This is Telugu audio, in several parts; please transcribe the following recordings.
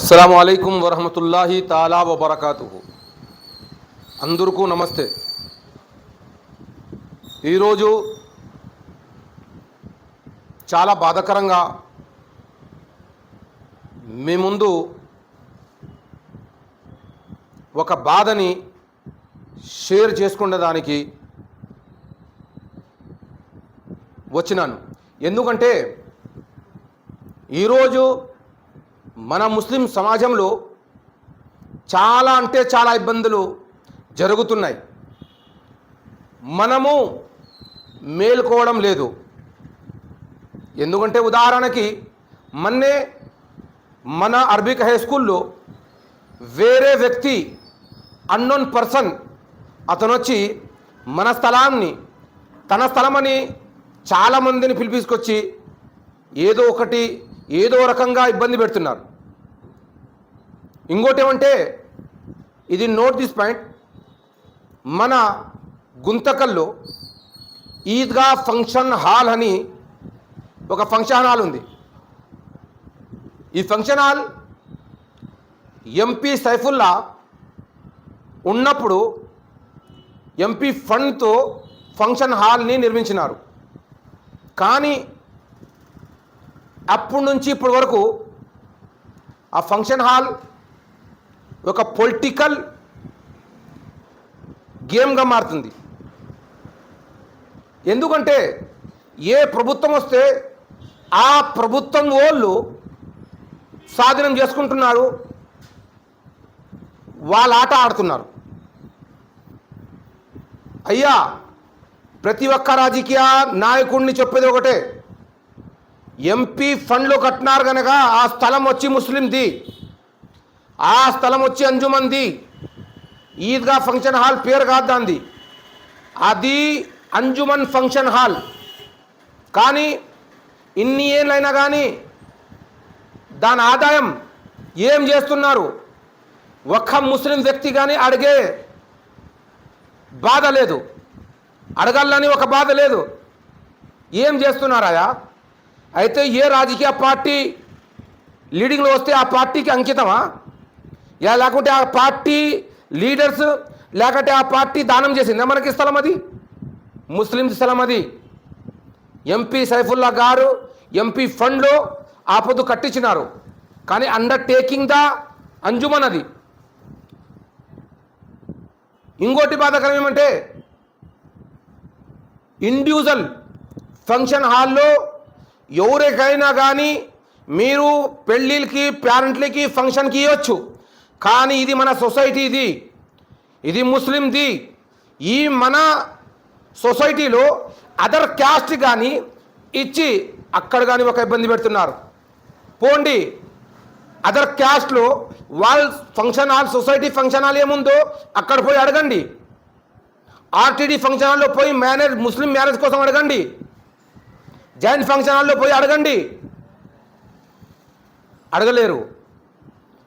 అస్సలం అయికం వరహమతుల్లాహి తాలా వబర్కాతు అందరికీ నమస్తే. ఈరోజు చాలా బాధాకరంగా మీ ముందు ఒక బాధని షేర్ చేసుకునేదానికి వచ్చినాను. ఎందుకంటే ఈరోజు మన ముస్లిం సమాజంలో చాలా అంటే చాలా ఇబ్బందులు జరుగుతున్నాయి. మనము మేలుకోవడం లేదు. ఎందుకంటే ఉదాహరణకి మొన్నే మన అరబిక్ హై స్కూల్లో వేరే వ్యక్తి అన్నోన్ పర్సన్ అతను వచ్చి మన స్థలాన్ని తన స్థలమని చాలామందిని పిలిపించుకొచ్చి ఏదో ఒకటి ఏదో రకంగా ఇబ్బంది పెడుతున్నారు. ఇంకోటి ఏమంటే ఇది నోట్ దిస్ పాయింట్ మన గుంతకల్లో ఈద్గా ఫంక్షన్ హాల్ అని ఒక ఫంక్షన్ హాల్ ఉంది. ఈ ఫంక్షన్ హాల్ ఎంపీ సైఫుల్లా ఉన్నప్పుడు ఎంపీ ఫండ్తో ఫంక్షన్ హాల్ని నిర్మించినారు. కానీ అప్పటి నుంచి ఇప్పటి వరకు ఆ ఫంక్షన్ హాల్ ఒక పొలిటికల్ గేమ్గా మారుతుంది. ఎందుకంటే ఏ ప్రభుత్వం వస్తే ఆ ప్రభుత్వం వాళ్ళు స్వాధీనం చేసుకుంటున్నారు వాళ్ళ ఆట ఆడుతున్నారు. అయ్యా ప్రతి ఒక్క రాజకీయ నాయకుడిని చెప్పేది ఒకటే ఎంపీ ఫండ్లు కట్టినారు కనుక ఆ స్థలం వచ్చి ముస్లింది. ఆ స్థలం వచ్చి అంజుమంది. ఈద్గా ఫంక్షన్ హాల్ పేరు కాదు దాంది. అది అంజుమన్ ఫంక్షన్ హాల్. కానీ ఇన్ని ఏళ్ళైనా కానీ దాని ఆదాయం ఏం చేస్తున్నారు? ఒక్క ముస్లిం వ్యక్తి కానీ అడిగే బాధ లేదు. అడగాలని ఒక బాధ లేదు. ఏం చేస్తున్నారాయా? అయితే ఏ రాజకీయ పార్టీ లీడింగ్లో వస్తే ఆ పార్టీకి అంకితమా? ఇలా లేకుంటే ఆ పార్టీ లీడర్స్ లేకుంటే ఆ పార్టీ దానం చేసిందా. మనకి స్థలం అది? ముస్లిం స్థలం అది. ఎంపీ సైఫుల్లా గారు ఎంపీ ఫండ్లో ఆ పొద్దు కట్టించినారు. కానీ అండర్టేకింగ్ ద అంజుమన్ అది. ఇంకోటి బాధాకరం ఏమంటే ఇండివిజువల్ ఫంక్షన్ హాల్లో ఎవరికైనా కానీ మీరు పెళ్ళిళ్ళకి పేరెంట్లకి ఫంక్షన్కి ఇవ్వచ్చు. కానీ ఇది మన సొసైటీది ఇది. ముస్లింది. ఈ మన సొసైటీలో అదర్ క్యాస్ట్ కానీ ఇచ్చి అక్కడ కానీ ఒక ఇబ్బంది పెడుతున్నారు. పోండి. అదర్ క్యాస్ట్లో వాళ్ళ function hall society function hall ఏముందో అక్కడ పోయి అడగండి. ఆర్టీడీ ఫంక్షన్ హాల్లో పోయి మ్యారేజ్ ముస్లిం మ్యారేజ్ కోసం అడగండి. జాయింట్ ఫంక్షన్ హాల్లో పోయి అడగండి. అడగలేరు.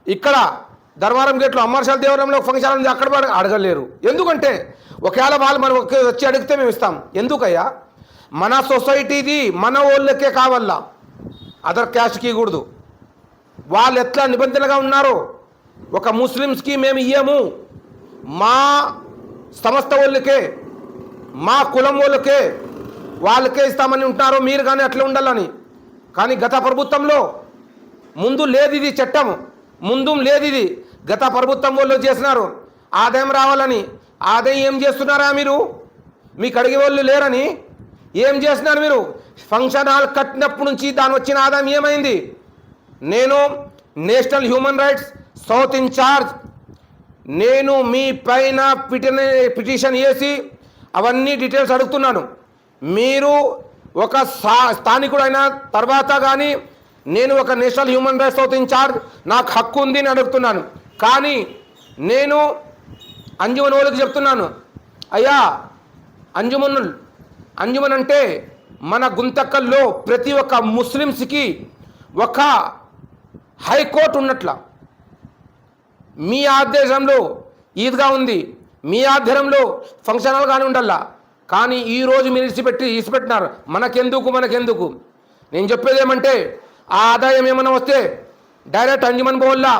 ఇక్కడ ధర్మారం గేట్లో అమ్మర్షాల దేవరంలో ఫంక్షన్ ఉంది అక్కడ అడగలేరు. ఎందుకంటే ఒకవేళ వాళ్ళు మనం ఒకే వచ్చి అడిగితే మేము ఇస్తాం. ఎందుకయ్యా? మన సొసైటీది మన వాళ్ళకే కావాలా అదర్ క్యాస్ట్కి కూడదు వాళ్ళు ఎట్లా నిబంధనగా ఉన్నారో ఒక ముస్లిమ్స్కి మేము ఇయ్యము. మా సంస్థ వాళ్ళకే మా కులం వాళ్ళకే వాళ్ళకే ఇస్తామని ఉంటారో మీరు కానీ అట్లా ఉండాలని. కానీ గత ప్రభుత్వంలో ముందు లేదు ఇది చట్టం. ముందు లేదు ఇది గత ప్రభుత్వం వాళ్ళు చేసినారు. ఆదాయం రావాలని. ఆదాయం ఏం చేస్తున్నారా మీరు? మీకు అడిగే వాళ్ళు లేరని. ఏం చేస్తున్నారు మీరు? ఫంక్షన్ హాల్ కట్టినప్పటి నుంచి దాని వచ్చిన ఆదాయం ఏమైంది? నేను national human rights south in charge నేను మీ పైన పిటిన పిటిషన్ వేసి అవన్నీ డీటెయిల్స్ అడుగుతున్నాను. మీరు ఒక సా తర్వాత కానీ నేను ఒక national human rights south in charge నాకు హక్కు ఉంది అని అడుగుతున్నాను. కానీ నేను అంజుమన్ వాళ్ళకి చెప్తున్నాను అయ్యా అంజుమన్ అంజుమన్ అంటే మన గుంతకల్లో ప్రతి ఒక్క ముస్లిమ్స్కి ఒక హైకోర్టు ఉన్నట్ల. మీ ఆదేశంలో ఈద్గా ఉంది మీ ఆధ్వర్యంలో ఫంక్షన్ హాల్ కానీ ఉండాలా కానీ ఈరోజు మీరు ఇసిపెట్టి ఇసిపెట్టినారు మనకెందుకు మనకెందుకు? నేను చెప్పేది ఏమంటే ఆ ఆదాయం ఏమైనా వస్తే డైరెక్ట్ అంజుమన్ బోల్లా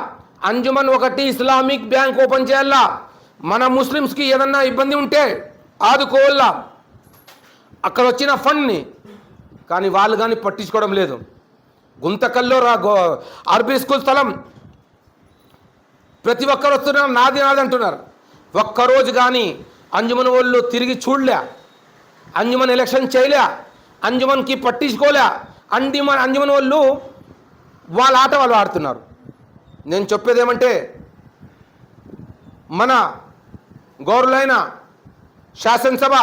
అంజుమన్ ఒకటి ఇస్లామిక్ బ్యాంక్ ఓపెన్ చేయాలా? మన ముస్లిమ్స్కి ఏదన్నా ఇబ్బంది ఉంటే ఆదుకోవాలా? అక్కడ వచ్చిన ఫండ్ని. కానీ వాళ్ళు కానీ పట్టించుకోవడం లేదు. గుంతకల్లో రా గో ఆర్బీ స్కూల్ స్థలం. ప్రతి ఒక్కరు వస్తున్నారు నాది నాది అంటున్నారు. ఒక్కరోజు కానీ అంజుమన్ వాళ్ళు తిరిగి చూడలే. అంజుమన్ ఎలక్షన్ చేయలే. అంజుమన్కి పట్టించుకోలే. అంజుమన్ అంజుమన్ వాళ్ళు వాళ్ళ ఆట వాళ్ళు ఆడుతున్నారు. నేను చెప్పేది ఏమంటే మన గౌరులైన శాసనసభ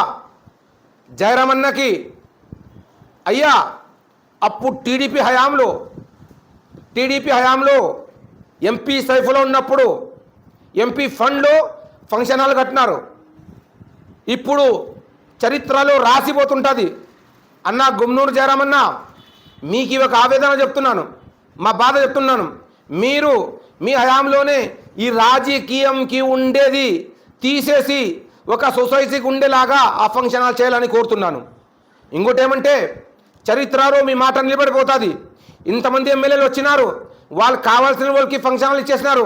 జయరామన్నకి అయ్యా అప్పుడు టీడీపీ హయాంలో టీడీపీ హయాంలో ఎంపీ సైఫులో ఉన్నప్పుడు ఎంపీ ఫండ్లో ఫంక్షన్ హాల్ కట్టినారు. ఇప్పుడు చరిత్రలో రాసిపోతుంటుంది. అన్న గుమ్నూరు జయరామన్న మీకు ఇవి ఒక ఆవేదన చెప్తున్నాను. మా బాధ చెప్తున్నాను. మీరు మీ హయాంలోనే ఈ రాజకీయంకి ఉండేది తీసేసి ఒక సొసైటీకి ఉండేలాగా ఆ ఫంక్షన్ హాల్ చేయాలని కోరుతున్నాను. ఇంకోటి ఏమంటే చరిత్రలో మీ మాట నిలబడిపోతుంది. ఇంతమంది ఎమ్మెల్యేలు వచ్చినారు. వాళ్ళు కావాల్సిన వాళ్ళకి ఫంక్షన్ హాల్ ఇచ్చేసినారు.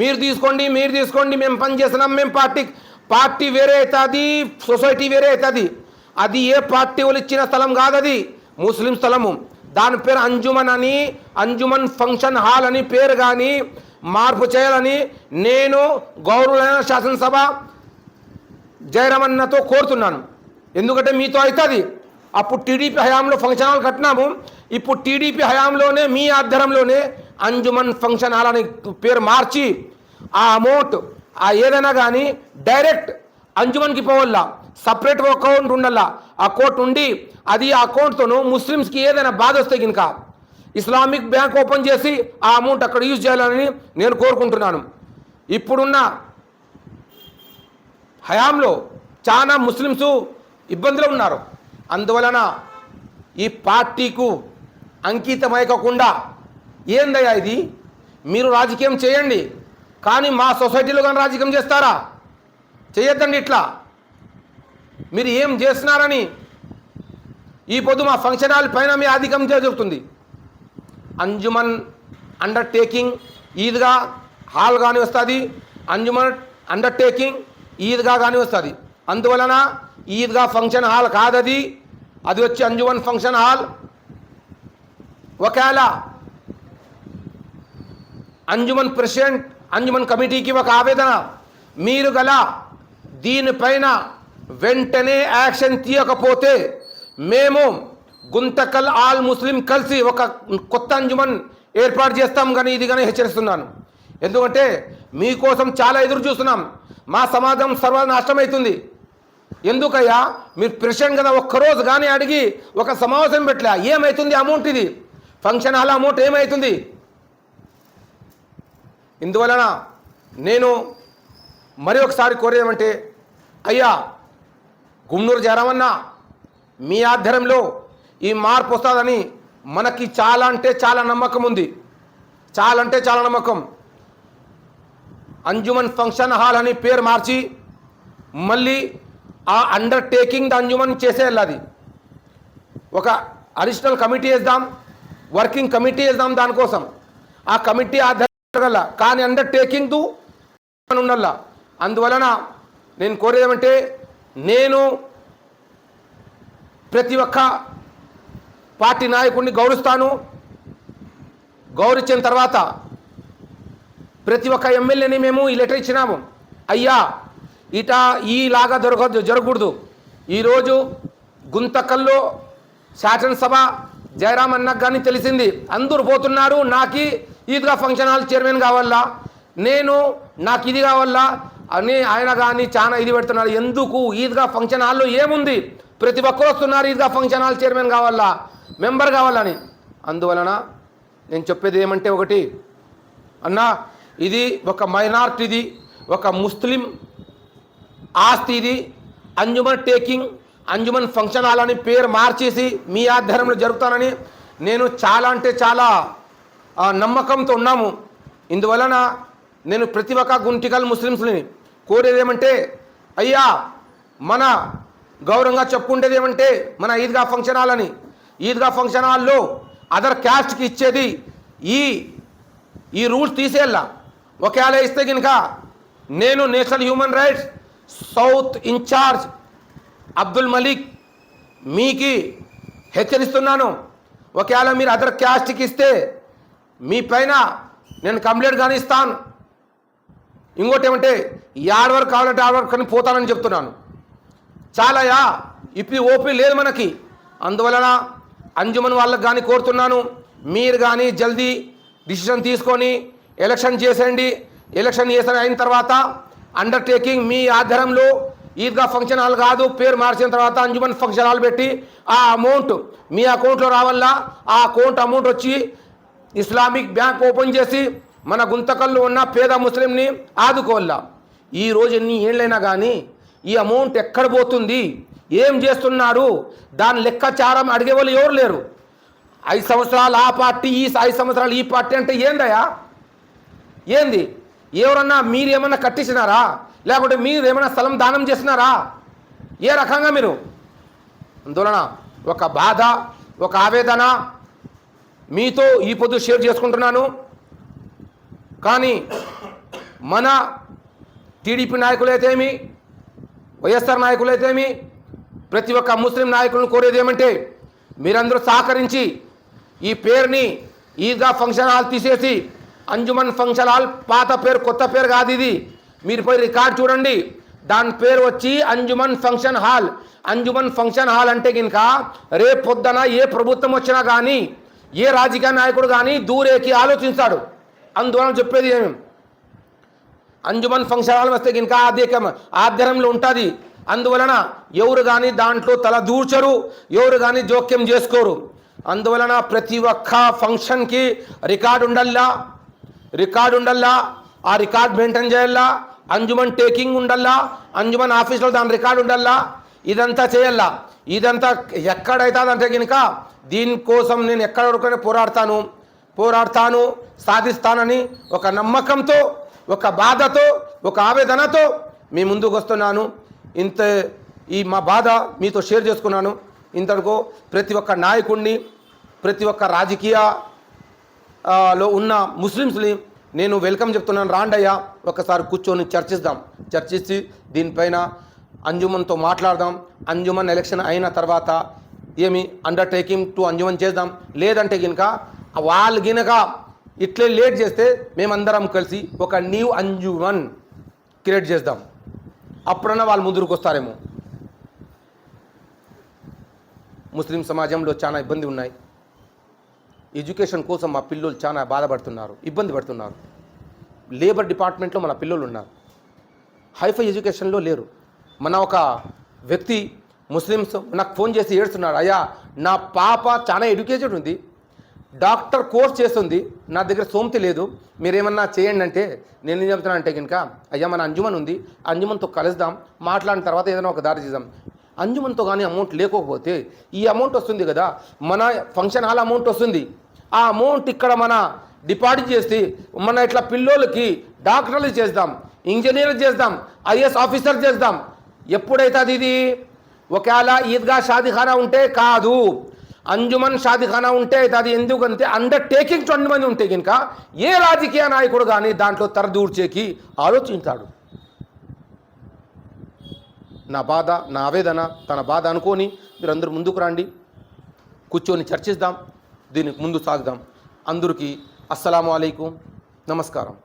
మీరు తీసుకోండి మీరు తీసుకోండి మేము పని చేస్తున్నాం మేము పార్టీ పార్టీ వేరే అవుతుంది సొసైటీ వేరే అవుతుంది. అది ఏ పార్టీ వాళ్ళు ఇచ్చిన స్థలం కాదు అది ముస్లిం స్థలము. దాని పేరు అంజుమన్ అని అంజుమన్ ఫంక్షన్ హాల్ అని పేరు కానీ మార్పు చేయాలని నేను గౌరవమైన శాసనసభ జయరమన్నతో కోరుతున్నాను. ఎందుకంటే మీతో అవుతుంది అప్పుడు టీడీపీ హయాంలో ఫంక్షన్ హాల్ కట్టినాము. ఇప్పుడు టీడీపీ హయాంలోనే మీ ఆధ్వర్యంలోనే అంజుమన్ ఫంక్షన్ హాల్ అని పేరు మార్చి ఆ అమౌంట్ ఆ ఏదైనా కానీ డైరెక్ట్ అంజుమన్కి పోవల్లా. సపరేట్ అకౌంట్ ఉండాలా. అకౌంట్ ఉండి అది ఆ అకౌంట్తోను ముస్లిమ్స్కి ఏదైనా బాధ వస్తే కనుక ఇస్లామిక్ బ్యాంక్ ఓపెన్ చేసి ఆ అమౌంట్ అక్కడ యూజ్ చేయాలని నేను కోరుకుంటున్నాను. ఇప్పుడున్న హయాంలో చాలా ముస్లిమ్స్ ఇబ్బందులు ఉన్నారు. అందువలన ఈ పార్టీకు అంకితమైకోకుండా ఏందయ్యా ఇది? మీరు రాజకీయం చేయండి. కానీ మా సొసైటీలో కానీ రాజకీయం చేస్తారా? చేయొద్దండి ఇట్లా. మీరు ఏం చేస్తున్నారని ఈ పొద్దు మా ఫంక్షన్ హాల్ పైన మీ ఆధికం జరుగుతుంది అంజుమన్ అండర్టేకింగ్ ఈద్గా హాల్ కానీ వస్తుంది. అంజుమన్ అండర్టేకింగ్ ఈద్గా కానీ వస్తుంది. అందువలన ఈద్గా ఫంక్షన్ హాల్ కాదది. అది వచ్చి అంజుమన్ ఫంక్షన్ హాల్. ఒకవేళ అంజుమన్ ప్రెసిడెంట్ అంజుమన్ కమిటీకి ఒక ఆవేదన మీరు గల దీనిపైన వెంటనే యాక్షన్ తీయకపోతే మేము గుంతకల్ ఆల్ ముస్లిం కలిసి ఒక కొత్త అంజుమన్ ఏర్పాటు చేస్తాం కానీ ఇది కానీ హెచ్చరిస్తున్నాను. ఎందుకంటే మీకోసం చాలా ఎదురు చూస్తున్నాం. మా సమాజం సర్వనాశనం అవుతుంది ఎందుకయ్యా? మీరు ప్రెసిడెంట్ కదా ఒక్కరోజు కానీ అడిగి ఒక సమావేశం పెట్టలే. ఏమవుతుంది అమౌంట్ ఇది? ఫంక్షన్ హాల్ అమౌంట్ ఏమవుతుంది ఇందువలన నేను మరి ఒకసారి కోరేమంటే అయ్యా గుమ్నూరు జయరామన్న మీ ఆధ్వర్యంలో ఈ మార్పు వస్తుందని మనకి చాలా అంటే చాలా నమ్మకం ఉంది. చాలా అంటే చాలా నమ్మకం. అంజుమన్ ఫంక్షన్ హాల్ అని పేరు మార్చి మళ్ళీ ఆ అండర్టేకింగ్ ద అంజుమన్ చేసేయాలి అది ఒక అడిషనల్ కమిటీ వేద్దాం వర్కింగ్ కమిటీ వేద్దాం దానికోసం. ఆ కమిటీ ఆధార కానీ అండర్టేకింగ్ దు ఉండాల అందువలన నేను కోరేదేమంటే నేను ప్రతి ఒక్క పార్టీ నాయకుడిని గౌరవిస్తాను. గౌరవించిన తర్వాత ప్రతి ఒక్క ఎమ్మెల్యేని మేము ఈ లెటర్ ఇచ్చినాము. అయ్యా ఇట ఈలాగా దొరకదు జరగకూడదు. ఈరోజు గుంతకల్లో శాసనసభ జయరాం అన్నకు కానీ తెలిసింది. అందరూ పోతున్నారు. నాకు ఈద్గా ఫంక్షన్ హాల్ చైర్మన్ కావాలా? నేను నాకు ఇది కావాలా? అని ఆయన కానీ చాలా ఇది పెడుతున్నారు. ఎందుకు? ఈద్గా ఫంక్షన్ హాల్లో ఏముంది? ప్రతి ఒక్కరు వస్తున్నారు ఈద్గా ఫంక్షన్ హాల్ చైర్మన్ కావాలా? మెంబర్ కావాలని. అందువలన నేను చెప్పేది ఏమంటే ఒకటి అన్న ఇది ఒక మైనార్టీది ఒక ముస్లిం ఆస్తి ఇది Anjuman taking Anjuman function hall అని పేరు మార్చేసి మీ ఆధ్వర్యంలో జరుగుతానని నేను చాలా అంటే చాలా నమ్మకంతో ఉన్నాము. ఇందువలన నేను ప్రతి ఒక్క గుంటికల్ ముస్లిమ్స్ని కోరేది ఏమంటే అయ్యా మన గౌరవంగా చెప్పుకుంటేది ఏమంటే మన ఈద్గా ఫంక్షన్ హాల్ అని ఈద్గా ఫంక్షన్ హాల్లో అదర్ క్యాస్ట్కి ఇచ్చేది ఈ ఈ రూల్స్ తీసేయాల. ఒకవేళ ఇస్తే కనుక నేను national human rights south in charge Abdul Malik మీకి హెచ్చరిస్తున్నాను. ఒకవేళ మీరు అదర్ క్యాస్ట్కి ఇస్తే మీ పైన నేను కంప్లైంట్ కానీ ఇస్తాను. ఇంకోటి ఏమంటే యాడ్ వరకు కావాలంటే ఆడ వరకు కానీ పోతానని చెప్తున్నాను. చాలాయా ఇప్పుడు ఓపీ లేదు మనకి. అందువలన అంజుమన్ వాళ్ళకి కానీ కోరుతున్నాను మీరు కానీ జల్దీ డిసిషన్ తీసుకొని ఎలక్షన్ చేసేయండి. ఎలక్షన్ చేసిన అయిన తర్వాత అండర్టేకింగ్ మీ ఆధ్వర్యంలో ఈద్గా ఫంక్షన్ హాల్ కాదు పేరు మార్చిన తర్వాత అంజుమన్ ఫంక్షన్ హాల్ పెట్టి ఆ అమౌంట్ మీ అకౌంట్లో రావాలా ఆ అకౌంట్ అమౌంట్ వచ్చి ఇస్లామిక్ బ్యాంక్ ఓపెన్ చేసి మన గుంతకల్లో ఉన్న పేద ముస్లింని ఆదుకోవాలా? ఈ రోజు ఎన్ని ఏళ్ళైనా కానీ ఈ అమౌంట్ ఎక్కడ పోతుంది? ఏం చేస్తున్నారు దాని లెక్కచారం అడిగే వాళ్ళు ఎవరు లేరు? ఐదు సంవత్సరాలు ఆ పార్టీ ఈ ఐదు సంవత్సరాలు ఈ పార్టీ అంటే ఏందయ్యా? ఏంది? ఎవరన్నా మీరు ఏమన్నా కట్టించినారా? లేకుంటే మీరు ఏమైనా స్థలం దానం చేసినారా? ఏ రకంగా మీరు? అందువలన ఒక బాధ ఒక ఆవేదన మీతో ఈ పొద్దు షేర్ చేసుకుంటున్నాను. కానీ మన టీడీపీ నాయకులైతేమి వైఎస్ఆర్ నాయకులైతేమి ప్రతి ఒక్క ముస్లిం నాయకులను కోరేది ఏమంటే మీరందరూ సహకరించి ఈ పేరుని ఈద్గా ఫంక్షన్ హాల్ తీసేసి అంజుమన్ ఫంక్షన్ హాల్ పాత పేరు కొత్త పేరు కాదు ఇది. మీరు పోయి రికార్డ్ చూడండి. దాని పేరు వచ్చి Anjuman function hall. Anjuman function hall అంటే కనుక రేపు పొద్దున ఏ ప్రభుత్వం వచ్చినా కానీ ఏ రాజకీయ నాయకుడు కానీ దూరేకి ఆలోచించాడు. అందువలన చెప్పేది ఏమి? అంజుమన్ ఫంక్షన్ హాల్ వస్తే ఇంకా ఆధ్యకం ఆధ్వర్యంలో ఉంటుంది. అందువలన ఎవరు కానీ దాంట్లో తల దూర్చరు ఎవరు కానీ జోక్యం చేసుకోరు. అందువలన ప్రతి ఒక్క ఫంక్షన్కి రికార్డు ఉండల్లా? రికార్డు ఉండల్లా? ఆ రికార్డ్ మెయింటైన్ చేయాలా? అంజుమన్ టేకింగ్ ఉండల్లా? అంజుమన్ ఆఫీస్లో దాని రికార్డు ఉండల్లా? ఇదంతా చేయాలా? ఇదంతా ఎక్కడైతుందంటే కనుక దీనికోసం నేను ఎక్కడ పోరాడతాను. పోరాడతాను సాధిస్తానని ఒక నమ్మకంతో ఒక బాధతో ఒక ఆవేదనతో మీ ముందుకు వస్తున్నాను. ఇంత ఈ మా బాధ మీతో షేర్ చేసుకున్నాను. ఇంతకు ప్రతి ఒక్క నాయకుడిని ప్రతి ఒక్క రాజకీయ లో ఉన్న ముస్లిమ్స్ని నేను వెల్కమ్ చెప్తున్నాను. రాండయ్య ఒకసారి కూర్చొని చర్చిద్దాం. చర్చించి దీనిపైన అంజుమన్తో మాట్లాడదాం. అంజుమన్ ఎలక్షన్ అయిన తర్వాత ఏమి అండర్టేకింగ్ టు అంజుమన్ చేద్దాం. లేదంటే కనుక వాళ్ళు గినక ఇట్లే లేట్ చేస్తే మేమందరం కలిసి ఒక న్యూ అంజుమన్ క్రియేట్ చేద్దాం. అప్పుడన్నా వాళ్ళు ముందుకు వస్తారేమో. ముస్లిం సమాజంలో చాలా ఇబ్బంది ఉన్నాయి. ఎడ్యుకేషన్ కోసం మా పిల్లలు చాలా బాధపడుతున్నారు ఇబ్బంది పడుతున్నారు. లేబర్ డిపార్ట్మెంట్లో మన పిల్లలు ఉన్నారు. హైఫై ఎడ్యుకేషన్లో లేరు. మన ఒక వ్యక్తి ముస్లిమ్స్ నాకు ఫోన్ చేసి ఏడుస్తున్నాడు అయ్యా నా పాప చాలా ఎడ్యుకేటెడ్ ఉంది. డాక్టర్ కోర్స్ చేస్తుంది. నా దగ్గర సోమతి లేదు. మీరేమన్నా చేయండి అంటే నేను ఏం చెప్తున్నా అంటే కనుక అయ్యా మన అంజుమన్ ఉంది. అంజుమన్తో కలుద్దాం. మాట్లాడిన తర్వాత ఏదైనా ఒక దారి చేద్దాం. అంజుమన్తో కానీ అమౌంట్ లేకపోతే ఈ అమౌంట్ వస్తుంది కదా మన ఫంక్షన్ హాల్ అమౌంట్ వస్తుంది. ఆ అమౌంట్ ఇక్కడ మన డిపాజిట్ చేసి మన ఇట్లా పిల్లోళ్ళకి డాక్టర్లు చేద్దాం ఇంజనీర్లు చేద్దాం ఐఏఎస్ ఆఫీసర్ చేద్దాం. ఎప్పుడైతే అది ఇది? ఒకవేళ ఈద్గా షాదిఖానా ఉంటే కాదు. అంజుమన్ షాదిఖానా ఉంటే అయితే అది ఎందుకంటే అండర్టేకింగ్ ట్వంటీ మంది ఉంటే కనుక ఏ రాజకీయ నాయకుడు కానీ దాంట్లో తరదూర్చేకి ఆలోచించాడు. నా బాధ నా ఆవేదన తన బాధ అనుకొని మీరందరూ ముందుకు రండి. కూర్చొని చర్చిద్దాం. దీనికి ముందు సాగుదాం. అందరికీ అస్సలం అయికం నమస్కారం.